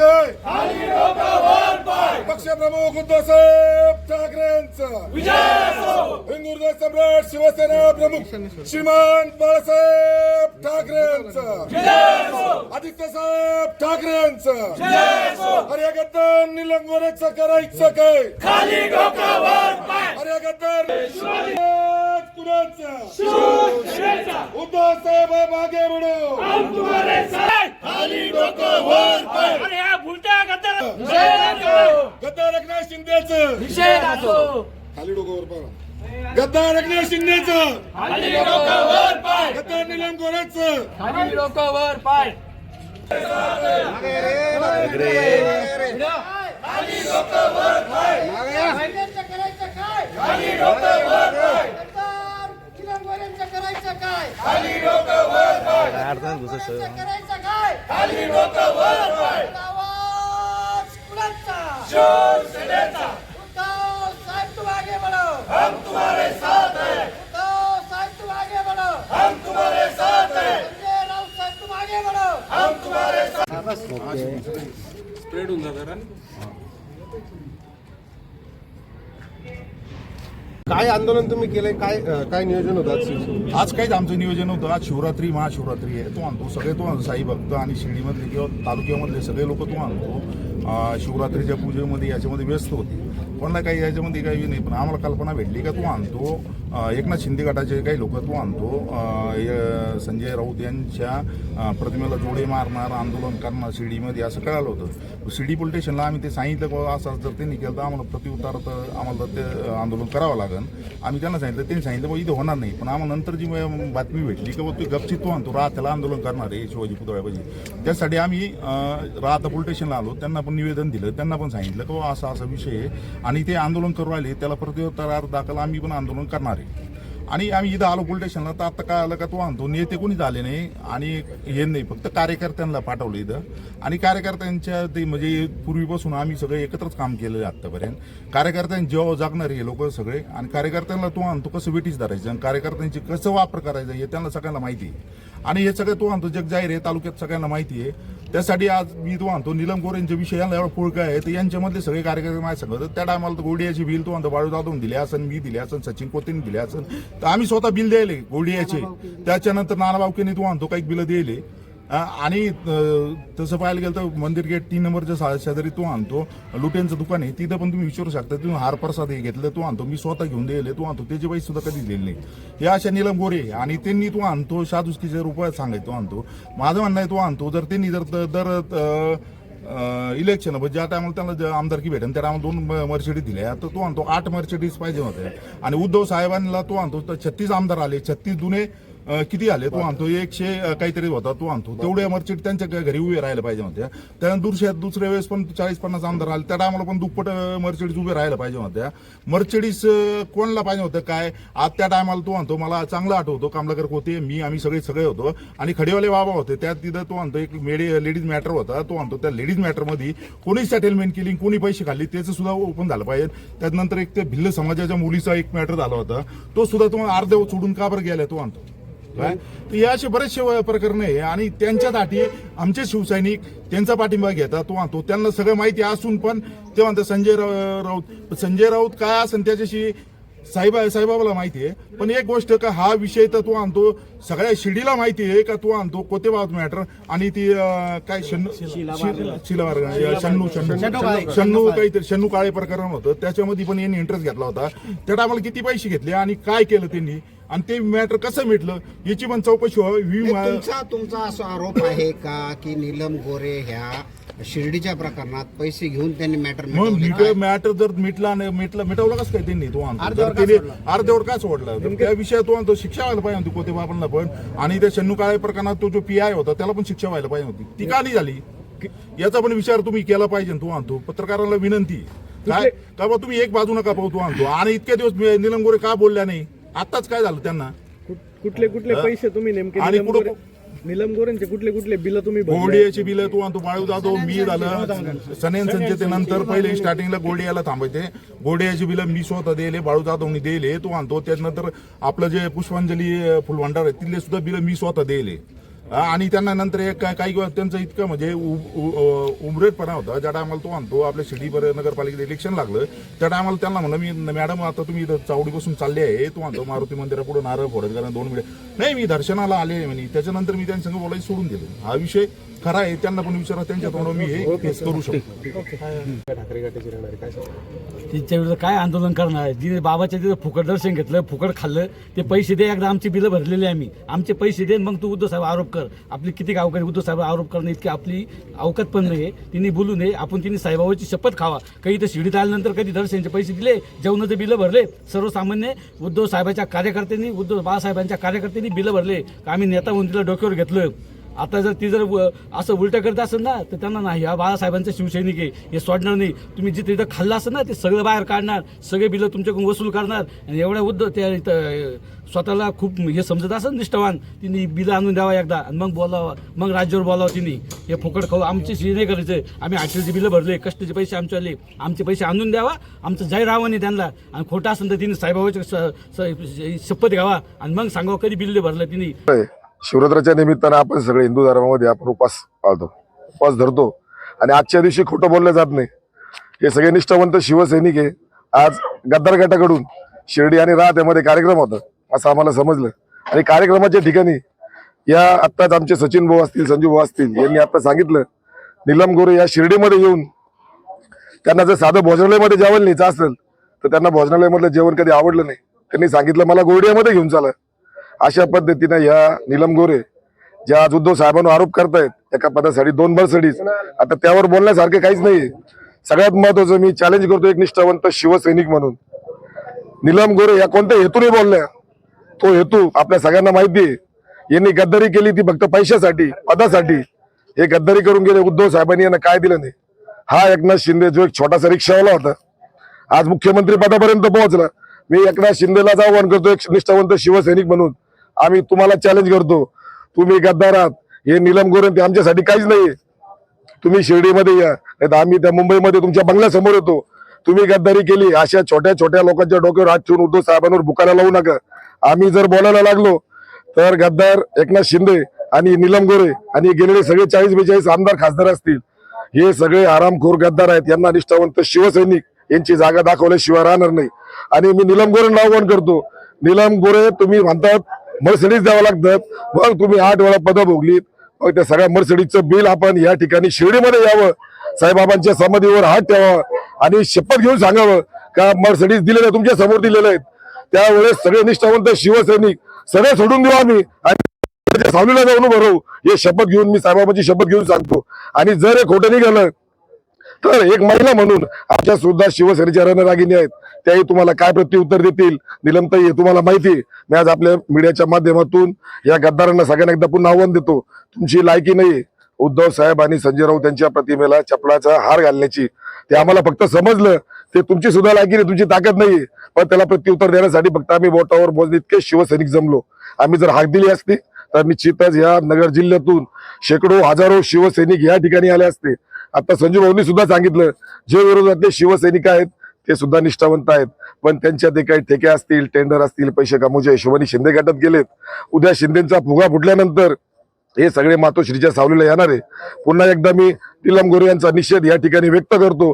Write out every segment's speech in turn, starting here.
काय पक्षप्रमुख उद्धवसाहेब ठाकरेंचं. हिंदुर्ग सम्राट शिवसेना प्रमुख श्रीमान बाळासाहेब ठाकरेंचं. आदित्य साहेब ठाकरेंचं. अरे गद्दार निलंगोरेचं करायचं काय? खाली डोकावर पाय. अरे गद्दार उद्धव साहेब मागे बढो डोकावर गद्दार? एकनाथ शिंदेचं. निषेधाचो खाली डोक्यावर पहा. गद्दार एकनाथ शिंदेचं. खाली डोकावर पाय. गद्दार निलम गोरेचं खाली डोकावर पाय. करायचं काय? करायचं काय खाली काय खाली डोक्यावर आवाज कुणाचा उद्धव साहेब तुम आगे बढ़ो हम तुम्हारे साथ हैं. उद्धव साहेब तुम आगे बढ़ो हम तुम्हारे साथ हैं संजय राउत साहेब तुम आगे बढ़ो हम काय आंदोलन तुम्ही केलंय? काय काय नियोजन होतं आज शिवसेनेचं? आज काहीच आमचं नियोजन होतं आज शिवरात्री महाशिवरात्री आहे. तो आणतो सगळे तो आणतो साई भक्त आणि शिर्डीमधले किंवा तालुक्यामधले सगळे लोक तो आणतो. शिवरात्रीच्या पूजेमध्ये याच्यामध्ये व्यस्त होते. कोणाला काही याच्यामध्ये काही नाही. पण आम्हाला कल्पना भेटली का तो आणतो. एकनाथ शिंदे गटाचे काही लोक तो आणतो. य- संजय राऊत यांच्या प्रतिमेला जोडे मारणार आंदोलन करणार शिर्डीमध्ये असं कळालं होतं. शिर्डी पोलीस स्टेशनला आम्ही ते सांगितलं की असं जर त्यांनी केलं तर आम्हाला प्रतिउत्तर तर आम्हाला ते आंदोलन करावं लागेल आम्ही त्यांना सांगितलं त्यांनी सांगितलं बा इथं होणार नाही. पण आम्हाला नंतर जी बातमी भेटली की बा तू गपचित तो आणतो. रात त्याला आंदोलन करणार आहे शिवाजी पुतळ्यापाशी. त्यासाठी आम्ही अं, रात पोलीस स्टेशनला आलो. त्यांना पण निवेदन दिलं त्यांना पण सांगितलं की असा असा विषय आहे. आणि ते आंदोलन करू राहिले त्याला प्रतिउत्तर दाखल आम्ही पण आंदोलन करणार आहे. आणि आम्ही इथं आलो पोलीस स्टेशनला तर आता काय आलं का तो आणतो नेते कोणीच आले नाही. आणि हे नाही फक्त कार्यकर्त्यांना पाठवलं इथं. आणि कार्यकर्त्यांच्या ते म्हणजे पूर्वीपासून आम्ही सगळे एकत्रच काम केलेलं आहे आत्तापर्यंत. कार्यकर्त्यांनी जेव्हा जागणारे हे लोक सगळे. आणि कार्यकर्त्यांना तो आणतो कसं वेटीच धरायचं? आणि कार्यकर्त्यांची कसं वापर करायचा हे त्यांना सगळ्यांना माहिती आहे. आणि हे सगळं तो आणतो जग जाहीर आहे तालुक्यात सगळ्यांना माहिती आहे. त्यासाठी आज मी तो म्हणतो निलम गोरेंच्या विषय यांना एवढा पोळका आहे तर यांच्यामधले सगळे कार्यकर्ते आहे सांगत त्या टायमाला तर गोडियाची बिल तो म्हणतो बाळू दादून दिले असन मी दिले असन सचिन कोतेने दिले असन. तर आम्ही स्वतः बिल द्यायले गोडियाचे. त्याच्यानंतर नाना बावकेने तो म्हणतो काही बिलं दिले आणि तसं पाहायला गेलं तर मंदिर गेट तीन नंबरच्या सा- शेजारी तो आणतो. लुट्यांचं दुकान आहे तिथं पण तुम्ही विचारू शकता तुम्ही हार प्रसाद हे घेतलं तो आणतो. मी स्वतः घेऊन दिले तो आणतो. त्याचे पैसे सुद्धा कधी दिले नाही. हे अशा निलम गोरे आहे. आणि त्यांनी तो आणतो शादुस्कीच्या रुपयात सांगायचं तो आणतो. माझं म्हणणं आहे तो आणतो. जर त्यांनी जर दर इलेक्शन म्हणजे ज्या टायमाला त्यांना आमदारकी भेटेल त्या टायमाला दोन मर्सिडीज दिल्या. तर तो आणतो. आठ मर्सिडीज पाहिजे होते. आणि उद्धव साहेबांना तो आणतो. तर छत्तीस आमदार आले. छत्तीस जुने किती आले? तो आणतो. एकशे काहीतरी होता. तो आणतो. तेवढे मर्चिड त्यांच्या घरी उभे राहायला पाहिजे होत्या. त्यानंतर दुसऱ्या दुसऱ्या वेळेस पण चाळीस पन्नास आमदार आले. त्या टायमाला पण दुप्पट मर्चिडीज उभे राहायला पाहिजे होत्या. मर्चिडीज कोणाला पाहिजे होतं काय? आज त्या टायमाला तो आणतो. मला चांगलं आठवतो. कमलाकर होते मी आम्ही सगळे सगळे होतो. आणि खडेवाले बाबा होते. त्यात तिथं तो आणतो. एक मेडी लेडीज मॅटर होता. तो आणतो. त्या लेडीज मॅटरमध्ये कोणी सेटलमेंट केली कोणी पैसे खाल्ले त्याचं सुद्धा ओपन झालं पाहिजे. त्यानंतर एक ते भिल्ल समाजाच्या मुलीचा एक मॅटर झाला होता. तो सुद्धा तो अर्धव सोडून का बरं गेला तो आणतो. काय तर हे असे बरेचसे प्रकरण आहे. आणि त्यांच्यासाठी आमचे शिवसैनिक त्यांचा पाठिंबा घेतात तो आणतो. त्यांना सगळं माहिती असून पण ते म्हणतात संजय राऊत संजय राऊत काय असेल त्याच्याशी साईबा साईबाबाला माहिती आहे. पण एक गोष्ट का हा विषय तर तो आणतो. सगळ्या शिडीला माहिती आहे का तो आणतो. कोतेबाब मॅटर. आणि ती काय शन्नू शन्नू शन्नू शन्नू काहीतरी शन्नू काळे प्रकरण होतं. त्याच्यामध्ये पण यांनी इंटरेस्ट घेतला होता. त्या टायमाला किती पैसे घेतले आणि काय केलं त्यांनी? आणि ते मॅटर कसं मिटलं याची पण चौकशी व्हावी तुमचा तुमचा असा आरोप आहे का की नीलम गोरे ह्या शिर्डीच्या प्रकरणात पैसे घेऊन त्यांनी मॅटर मग मिट मॅटर जर मिटला नाही मिटला मिटवला कसं काय त्यांनी तो अर्ध्यावर का सोडला? त्या विषयात तो आणतो शिक्षा व्हायला पाहिजे होती कोते बाबांना पण. आणि त्या शन्नू काळे प्रकरणात तो जो पी आय होता त्याला पण शिक्षा व्हायला पाहिजे होती. ती का नाही झाली? याचा पण विचार तुम्ही केला पाहिजे तो आणतो. पत्रकारांना विनंती काय? का बा तुम्ही एक बाजू नका पाहू तो आणतो. आणि इतके दिवस निलम गोरे का बोलल्या नाही? आताच काय झालं त्यांना? कुठले कुठले पैसे तुम्ही नेमके? आणि निलम गोरे- निलम गोरेंचे कुठले कुठले बिल तुम्ही भरले? गोडियाची बिलं तू आणतो बाळू जाधव मी झालं. सनेन संजय नंतर पहिले स्टार्टिंगला गोडियाला थांबायचे. गोडियाची बिलं मी स्वतः दिले बाळू जाधवनी दिले तू आणतो त्यानंतर आपलं जे पुष्पांजली अं, फुलभंडार आहे तिथले सुद्धा बिलं मी स्वतः दिले. आणि त्यांना नंतर एक काय काही त्यांचं इतकं म्हणजे उ- उमरेटपणा होता. ज्या टायमाला तो म्हणतो आपल्या शिर्डीवर नगरपालिकेत इलेक्शन लागलं त्या टायमाला त्यांना म्हणलं मी मॅडम आता तुम्ही इथं चावडीपासून चालले आहे. तो म्हणतो मारुती मंदिरापुढे नारळ फोडत कारण दोन मिनिट नाही मी दर्शनाला आले आहे. म्हणे त्याच्यानंतर मी त्यांच्यासंग बोलायचं सोडून दिलं. हा विषय खरा आहे त्यांना पण विचारा त्यांच्या तोंडावर मी हे फेस करू शकतो. तिच्या विरुद्ध काय आंदोलन करणार जिने बाबाच्या तिथं फुकट दर्शन घेतलं फुकट खाल्लं ते पैसे दे एकदा आमची बिलं भरलेली आहे आम्ही. आमचे पैसे दे मग तू उद्धव साहेब आरोप कर. आपली किती गावकरी उद्धव साहेब आरोप करणं इतकी आपली अवकात पण नाही तिने बोलू नये आपण तिने साईबाबाची शपथ खावा. काही इथं शिडीत आल्यानंतर कधी दर्शनचे पैसे दिले जेवणाचे बिलं भरले. सर्वसामान्य उद्धव साहेबाच्या कार्यकर्त्यांनी उद्धव बाळासाहेबांच्या कार्यकर्त्यांनी बिलं भरले. का आम्ही नेता म्हणून तिला डोक्यावर घेतलं? आता जर ती जर असं उलटं करत असेल ना तर त्यांना नाही. हा बाळासाहेबांचा शिवसैनिक आहे. हे सोडणार नाही. तुम्ही जिथे इथं खाल्लं असेल ना ते सगळं बाहेर काढणार. सगळे बिलं तुमच्याकडून वसूल करणार. आणि एवढ्या उद्ध त्या इथं स्वतःला खूप हे समजत असेल निष्ठावान. तिने बिलं आणून द्यावा एकदा. आणि मग बोलावं. मग राज्यावर बोलावं तिने. हे फुकट खाऊ आमची शिरी नाही करायचं. आम्ही आठशेचे बिलं भरले कष्टाचे पैसे आमचे आले. आमचे पैसे आणून द्यावा. आमचं जाहीर राहावं नाही त्यांना. आणि खोटं असेल तर तिने साईबाबाची शपथ घ्यावा. आणि मग सांगावं कधी बिल्ले भरलं तिने. शिवरात्राच्या निमित्तानं आपण सगळे हिंदू धर्मामध्ये आपण उपास पाळतो. उपास धरतो. आणि आजच्या दिवशी खोटं बोललं जात नाही. हे सगळे निष्ठावंत शिवसैनिक आहे आज गद्दार गटाकडून शिर्डी आणि राहत यामध्ये कार्यक्रम होता असं आम्हाला समजलं. आणि कार्यक्रमाच्या ठिकाणी या आत्ताच आमचे सचिन भाऊ असतील संजू भाऊ असतील यांनी आता सांगितलं निलम गोरे या शिर्डीमध्ये येऊन त्यांना जर साधं भोजनालयमध्ये जेवण न्यायचं असेल तर त्यांना भोजनालयामधलं जेवण कधी आवडलं नाही. त्यांनी सांगितलं मला गोरडियामध्ये घेऊन चाला. अशा पद्धतीनं या निलम गोरे ज्या आज उद्धव साहेबांवर आरोप करतायत एका पदासाठी दोन बळसडीच आता त्यावर बोलण्यासारखं काहीच नाही सगळ्यात महत्वाचं मी चॅलेंज करतो एक निष्ठावंत शिवसैनिक म्हणून. निलम गोरे या कोणत्या हेतूने बोलल्या? तो हेतू आपल्या सगळ्यांना माहिती आहे. यांनी गद्दारी केली ती फक्त पैशासाठी पदासाठी. हे गद्दारी करून गेले उद्धव साहेबांनी यांना काय दिलं नाही. हा एकनाथ शिंदे जो एक छोटासा रिक्षावाला होता आज मुख्यमंत्री पदापर्यंत पोहोचला. मी एकनाथ शिंदेला आव्हान करतो एक निष्ठावंत शिवसैनिक म्हणून. आम्ही तुम्हाला चॅलेंज करतो. तुम्ही गद्दार आहात. हे निलम गोरे ते आमच्यासाठी काहीच नाहीये. तुम्ही शिर्डीमध्ये या. नाही आम्ही त्या मुंबईमध्ये तुमच्या बंगल्यासमोर येतो. तुम्ही गद्दारी केली. अशा छोट्या छोट्या लोकांच्या डोक्यावर हात ठेवून उद्धव साहेबांवर बुकायला लावू नका. आम्ही जर बोलायला लागलो तर गद्दार एकनाथ शिंदे आणि निलम गोरे आणि गेलेले सगळे चाळीस बेचाळीस आमदार खासदार असतील. हे सगळे आरामखोर गद्दार आहेत. यांना निष्ठावंत शिवसैनिक यांची जागा दाखवल्याशिवाय राहणार नाही. आणि मी निलम गोरे नाव करतो. निलम गोरे तुम्ही म्हणतात मर्सिडीज द्यावं लागतं. मग तुम्ही आठ वेळा पदं भोगलीत. मग त्या सगळ्या मर्सिडीजचं बिल आपण या ठिकाणी शिर्डीमध्ये यावं. साईबाबांच्या समाधीवर हात ठेवा. आणि शपथ घेऊन सांगावं का मर्सिडीज दिलेलं तुमच्यासमोर दिलेलं आहे त्यावेळेस सगळे निष्ठावंत शिवसैनिक सगळे सोडून देऊ आम्ही. आणि सावलीला जाऊन उभं राहू. हे शपथ घेऊन मी साईबाबांची शपथ घेऊन सांगतो. आणि जर हे खोटं निघालं तर एक महिला म्हणून आमच्या सुद्धा शिवसेनेच्या रणरागिणी आहेत. त्याही तुम्हाला काय प्रत्युत्तर देतील? निलमताई हे तुम्हाला माहिती आहे. मी आज आपल्या मीडियाच्या माध्यमातून या गद्दारांना सगळ्यांना एकदा पुन्हा आव्हान देतो. तुमची लायकी नाही उद्धव साहेब आणि संजय राऊत यांच्या प्रतिमेला चपलाचा हार घालण्याची. ते आम्हाला फक्त समजलं. ते तुमची सुद्धा लायकी नाही तुमची ताकद नाही पण त्याला प्रत्युत्तर देण्यासाठी फक्त आम्ही बोटावर मोजले इतके शिवसैनिक जमलो. आम्ही जर हाक दिली असती तर निश्चितच या नगर जिल्ह्यातून शेकडो हजारो शिवसैनिक या ठिकाणी आले असते. आता संजू भाऊनी सुद्धा सांगितलं जे विरोधातले शिवसैनिक आहेत ते सुद्धा निष्ठावंत आहेत. पण त्यांच्या ते काही ठेके असतील टेंडर असतील पैसे कमवच्या हिशोबाने शिंदे गटात गेलेत. उद्या शिंदेचा फुगा फुटल्यानंतर हे सगळे मातोश्रीच्या सावलीला येणार आहे. पुन्हा एकदा मी निलम गोरे यांचा निषेध या ठिकाणी व्यक्त करतो.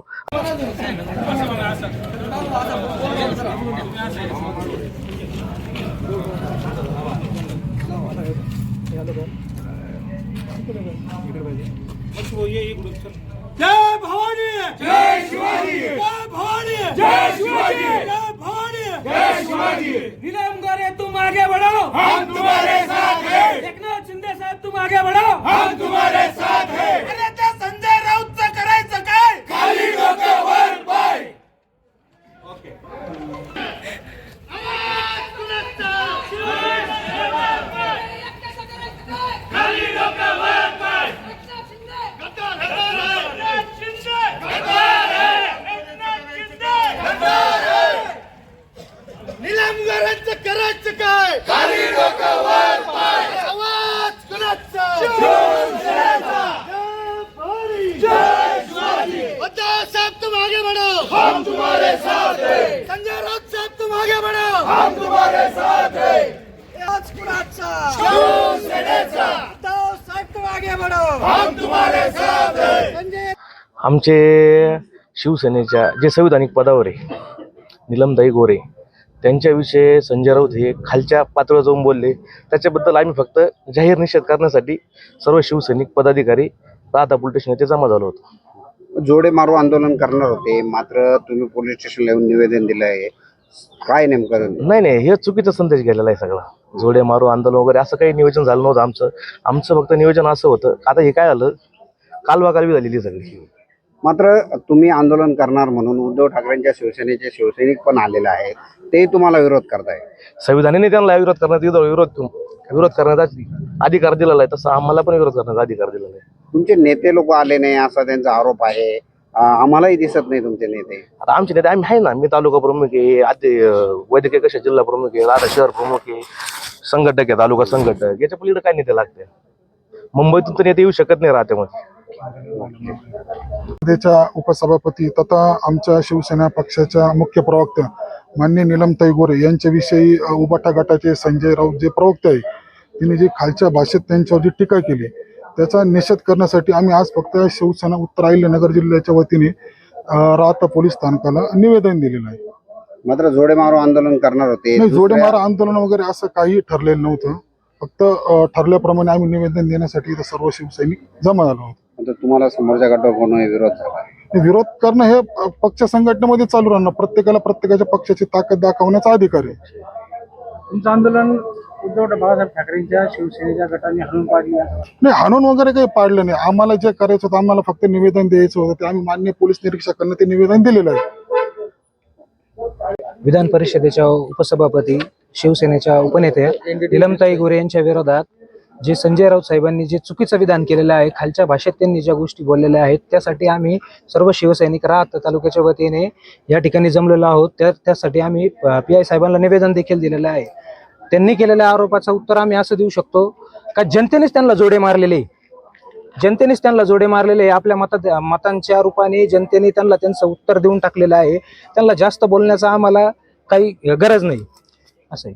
जय भवानी! जय शिवाजी! जय भवानी! जय शिवाजी! जय भवानी! जय शिवाजी! नीलम गोरे तुम आगे बढ़ो! हम तुम्हारे साथ हैं! एकनाथ शिंदे साहेब तुम आगे बढ़ो! हम तुम्हारे साथ हैं अरे त्या संजय राऊतचं करायचं काय खाली डोकं वर पाय खाली डोकं वर पाय निलंबरांचं करायचं काय खाली डोकं वर पाय आवाज कुणाचा उद्धव साहब तुम आगे बढ़ो हम तुम्हारे साथ हैं संजय राउत साहब तुम आगे बढ़ो हम तुम्हारे साथ हैं आज कुणाचा उद्धव संजय आमचे शिवसेनेच्या जे संविधानिक पदावर आहे निलमदाई गोरे त्यांच्याविषयी संजय राऊत हे खालच्या पातळीवर जाऊन बोलले. त्याच्याबद्दल आम्ही फक्त जाहीर निषेध करण्यासाठी सर्व शिवसैनिक पदाधिकारी राहता पोलीस स्टेशन येथे जमा झालो होतो. जोडे मारू आंदोलन करणार होते मात्र तुम्ही पोलीस स्टेशनला येऊन निवेदन दिलं आहे. काय नेमकं नाही नाही हे चुकीचा संदेश गेलेला आहे सगळा. जोडे मारू आंदोलन वगैरे असं काही नियोजन झालं नव्हतं आमचं. आमचं फक्त नियोजन असं होतं. आता हे काय झालं? कालवाकालवी झालेली सगळी. मात्र तुम्ही आंदोलन करणार म्हणून उद्धव ठाकरेंच्या शिवसेनेचे शिवसैनिक पण आलेले आहेत. ते तुम्हाला विरोध करताय. संविधानाने त्यांना विरोध करण्यात विरोध विरोध विरोध करण्याचा अधिकार दिलेला आहे. तसं आम्हाला पण विरोध करण्याचा अधिकार दिलेला आहे. तुमचे नेते लोक आले नाही असा त्यांचा आरोप आहे. आम्हालाही दिसत नाही तुमचे नेते. आता आमचे नेते आम्ही आहे ना मी तालुका प्रमुख आहे आधी वैद्यकीय कशा जिल्हा प्रमुख आहे राधा शहर प्रमुख आहे संघटक आहे तालुका संघटक. याच्या पलीकडे काय नेते लागते? मुंबईतून तर नेते येऊ शकत नाही राहत्यामध्ये त्याच्या उपसभापती तथा आमच्या शिवसेना पक्षाच्या मुख्य प्रवक्त्या मान्य निलमताई गोरे यांच्याविषयी उबाटा गटाचे संजय राऊत जे प्रवक्ते आहे तिने जी खालच्या भाषेत त्यांच्यावर जी टीका केली त्याचा निषेध करण्यासाठी आम्ही आज फक्त शिवसेना उत्तर अहिल्यानगर जिल्ह्याच्या वतीने राहता पोलीस स्थानकाला निवेदन दिलेलं आहे. मात्र जोडे मारू आंदोलन करणार होते. नाही जोडेमारा आंदोलन वगैरे असं काही ठरलेलं नव्हतं. फक्त ठरल्याप्रमाणे आम्ही निवेदन देण्यासाठी इथं सर्व शिवसैनिक जमा झालो मात्र तुम्हाला समोरच्या गटाकडून विरोध झाला. विरोध करणं हे पक्ष संघटनेमध्ये चालू राहणार. प्रत्येकाला प्रत्येकाच्या पक्षाची ताकद दाखवण्याचा अधिकार आहे. तुमचं आंदोलन उद्धव बाळासाहेब ठाकरेंच्या शिवसेनेच्या गटाने हणून पाडले. नाही हाणून वगैरे काही पाडलं नाही. आम्हाला जे करायचं होतं आम्हाला फक्त निवेदन द्यायचं होतं. ते आम्ही मान्य पोलीस निरीक्षकांना ते निवेदन दिलेलं आहे. विधान परिषदेच्या उपसभापती शिवसेनेच्या उपनेत्या निलमताई गोरे यांच्या विरोधात जे संजय राऊत साहेबांनी जे चुकीचं विधान केलेलं आहे खालच्या भाषेत त्यांनी ज्या गोष्टी बोललेल्या आहेत त्यासाठी आम्ही सर्व शिवसैनिक राहत तालुक्याच्या वतीने या ठिकाणी जमलेलो आहोत. त्या त्यासाठी आम्ही पी आय साहेबांना निवेदन देखील दिलेलं आहे. त्यांनी केलेल्या आरोपाचं उत्तर आम्ही असं देऊ शकतो का जनतेनेच त्यांना जोडे मारलेले. जनतेनेच त्यांना जोडे मारलेले आहे. आपल्या मतात मतांच्या रूपाने जनतेने त्यांना त्यांचं उत्तर देऊन टाकलेलं आहे. त्यांना जास्त बोलण्याचा आम्हाला काही गरज नाही. असं आहे.